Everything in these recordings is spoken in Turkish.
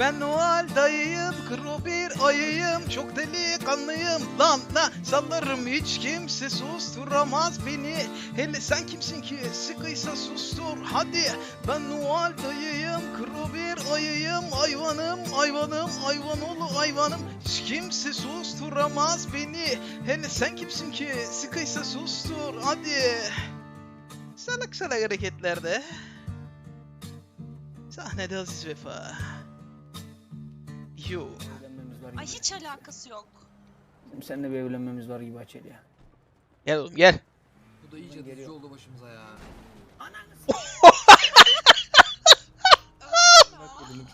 Ben Noel dayıyım, kuru bir ayıyım, çok delikanlıyım. Lan la sallarım hiç kimse susturamaz beni. Hele sen kimsin ki sıkıysa sustur hadi. Ben Noel dayıyım, kuru bir ayıyım, hayvanım, hayvanım, hayvanolu hayvanım. Hiç kimse susturamaz beni. Hele sen kimsin ki sıkıysa sustur hadi. Salak salak hareketlerde. Sahnede Aziz Vefa. Yo. Evlenmemiz var gibi. Ay hiç alakası yok. Bizim seninle bir evlenmemiz var gibi Açeli ya. Gel oğlum gel. Bu da iyice Geliyor. oldu başımıza ya.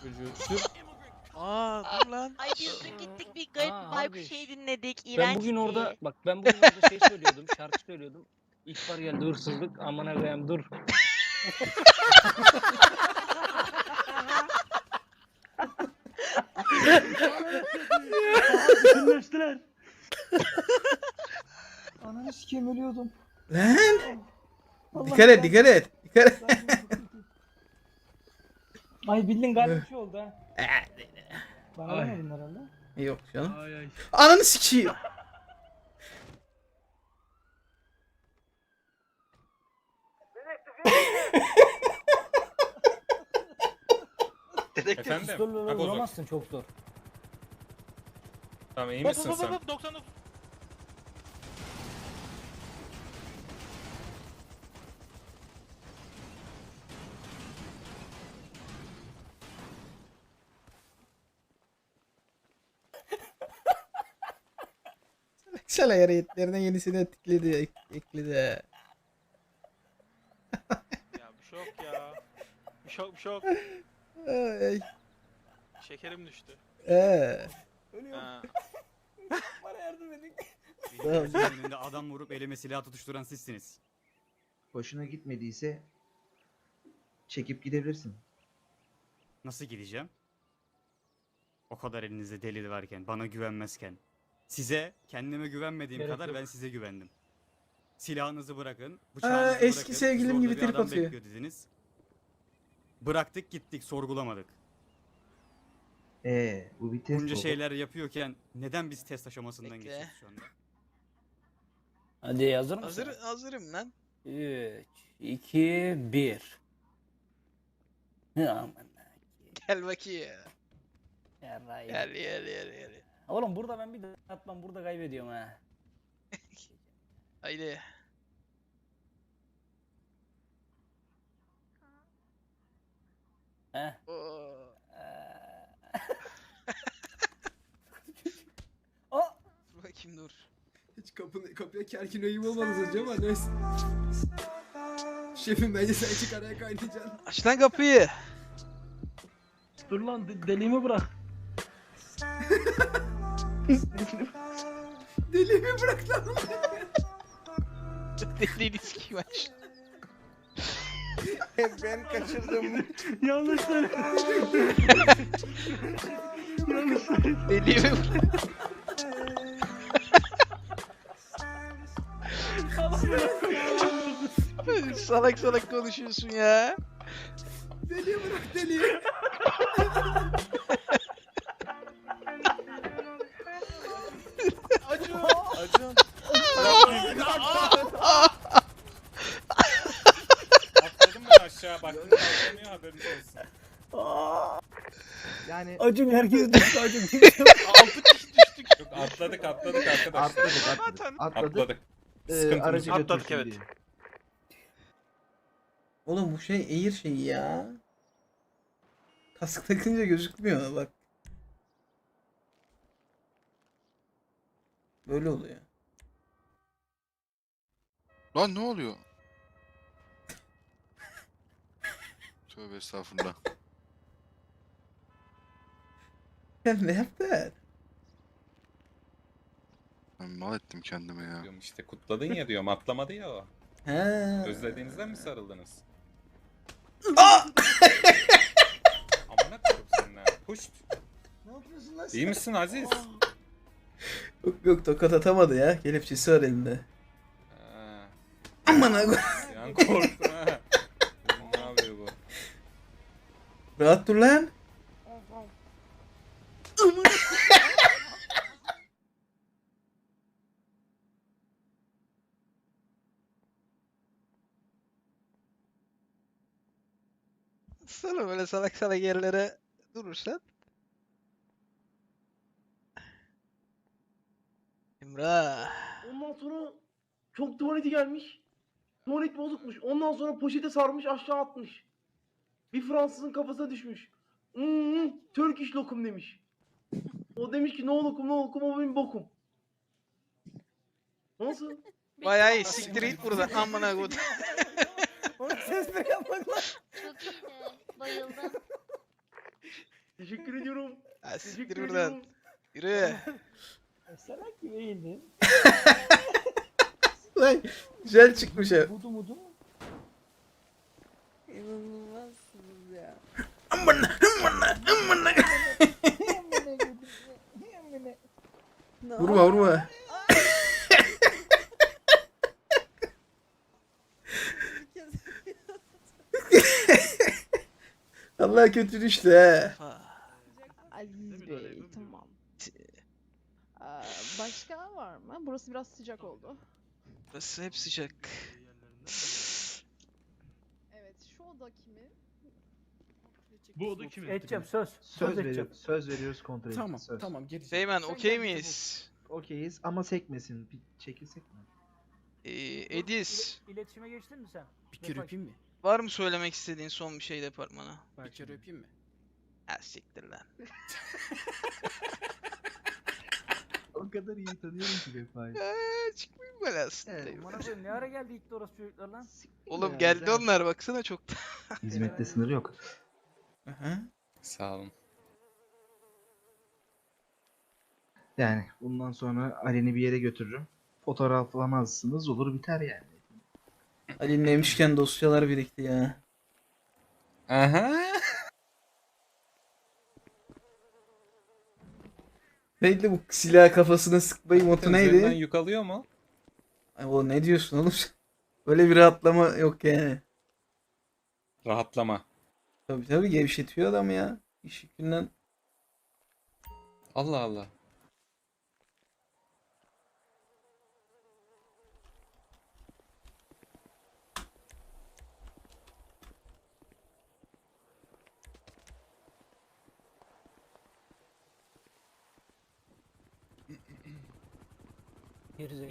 Çocuğu. Sür. Aa dur lan. Ay biz de gittik bir garip Aa, harbi. şey dinledik. Ben İğrenç bugün orada diye. bak ben bugün orada şey söylüyordum, şarkı söylüyordum. İhbar geldi hırsızlık amına koyayım dur. Bütünleştiler. Ananı sikeyim ölüyordum. Lan. Allah Dikkat et dikkat et. Dikkat et. Ay bildin galiba bir şey oldu ha. Bana Ay. demedin herhalde. Yok canım. Ananı sikeyim. Efendim? Pistolle zor. vuramazsın çok zor. Tamam iyi misin sen? Salak hareketlerine yenisini ekledi. ek- ekledi. Ya bir yok ya. Bir yok, bir yok. Ay. Şekerim düştü. Ee. Ha. Bana yardım edin. Tamam. Gözümün önünde adam vurup elime silah tutuşturan sizsiniz. Hoşuna gitmediyse çekip gidebilirsin. Nasıl gideceğim? O kadar elinizde delil varken, bana güvenmezken. Size kendime güvenmediğim Gerek kadar yok. ben size güvendim. Silahınızı bırakın, bıçağınızı eski bırakın. sevgilim zorla gibi bir trip adam atıyor. bekliyor dediniz. Bıraktık gittik, sorgulamadık. Ee, bu bir test Bunca oldu. şeyler yapıyorken neden biz test aşamasından Bekle. geçiyoruz şu anda? Hadi hazır mısın? Hazır, hazırım lan. 3, 2, 1. Aman Gel bakayım. yarrayım. Gel gel gel gel. Oğlum burada ben bir de atmam burada kaybediyorum ha. Haydi. Oo. Oh! Dur bakayım dur. Hiç kapı, kapıya kerkin uyum olmadınız hocam ama neyse. Şefim bence sen çık araya kaynayacaksın. Aç lan kapıyı. Dur lan de- deliğimi bırak. Deliğimi bırak lan. Deliğini sikeyim aç. ben kaçırdım. Yanlış söyledim. Yanlış söyledim. Deliğimi salak salak konuşuyorsun ya. Deliği bırak deliği. Haberiniz olsun. Yani Acun herkes düştü Acun. Altı kişi düştük. Yok atladık atladık arkadaşlar. atladık atladık. Zaten. Atladık. Atladık. Ee, Sıkıntımız aracı yok. Atladık, götürsün evet. diye. Oğlum bu şey air şeyi ya. Kask takınca gözükmüyor bak. Böyle oluyor. Lan ne oluyor? Tövbe estağfurullah. Ya ne yaptın? Ben mal ettim kendime ya. Diyorum işte kutladın ya diyorum atlamadı ya o. He. Özlediğinizden mi sarıldınız? Amına koyayım seninle. Puşt. Ne yapıyorsun lan İyi misin Aziz? Yok yok tokat atamadı ya. Kelepçesi var elinde. Ha, Aman ha. yan korktum Rahat dur lan. Sana böyle salak salak yerlere durursan. Emrah. Ondan sonra çok tuvaleti gelmiş. Tuvalet bozukmuş. Ondan sonra poşete sarmış aşağı atmış. Bir Fransızın kafasına düşmüş. Hmm, Turkish lokum demiş. O demiş ki no lokum no lokum o benim bokum. Nasıl? Bayağı iyi siktir git buradan amına koydum. Çok iyi. Bayıldım. Teşekkür ediyorum. Ha, siktir Teşekkür buradan. ediyorum. Yürü. Salak gibi iyiydi. Lan güzel çıkmış ha. Budu mudu. İnanılmazsınız ya. Amına amına. Vurma vurma. Allah kötü düştü he. Aziz Bey tamam. Aa, başka var mı? Burası biraz sıcak oldu. Burası hep sıcak. Evet şu oda kimin? Bu oda kimin? Edeceğim söz. Söz, edeceğim. veriyoruz, söz veriyoruz kontrol. Tamam söz. tamam geleceğim. Beymen Sen okey miyiz? Okeyiz ama sekmesin. Bir çekilsek mi? Ee, Edis. İletişime geçtin mi sen? Bir kere öpeyim mi? Var mı söylemek istediğin son bir şey departmana? Bir kere öpeyim mi? Ha siktir lan. O kadar iyi tanıyorum ki Vefa'yı. Eee çıkmayayım böyle aslında. Evet, koyayım ne ara geldi ilk orası çocuklar lan? Oğlum Ya, geldi onlar baksana çok da. Hizmette sınır yok. Aha. Sağ olun. Yani bundan sonra Ali'ni bir yere götürürüm. Fotoğraflamazsınız olur biter yani. Ali'nin evmişken dosyalar birikti ya. Aha. Neydi bu silah kafasına sıkma emotu Üzerinden neydi? yük alıyor mu? Ay, o ne diyorsun oğlum? Böyle bir rahatlama yok yani. Rahatlama. Tabii tabii gevşetiyor adam ya. İş yükünden. Allah Allah.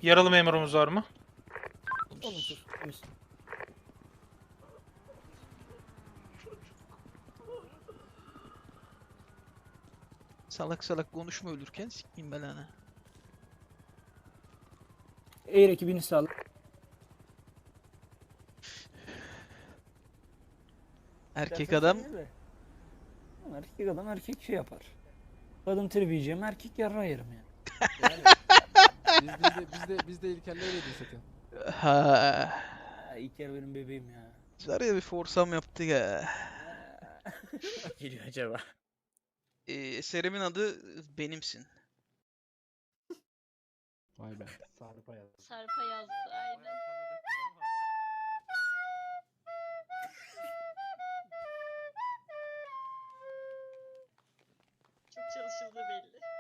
Yaralı memurumuz var mı? Olumsuz. Temiz. Salak salak konuşma ölürken sikeyim belanı. Eğer ekibini sağla. Erkek adam de. Erkek adam erkek şey yapar. Kadın tribi yiyeceğim erkek yarra yerim yani. Biz, biz de biz de biz de İlker'le öyleydik zaten. ha. Ha, İlker benim bebeğim ya. Var ya bir forsam yaptık ha. Geliyor acaba. Ee, eserimin adı Benimsin. Vay be. Sarpa yazdı aynen. Çok çalışıldı belli.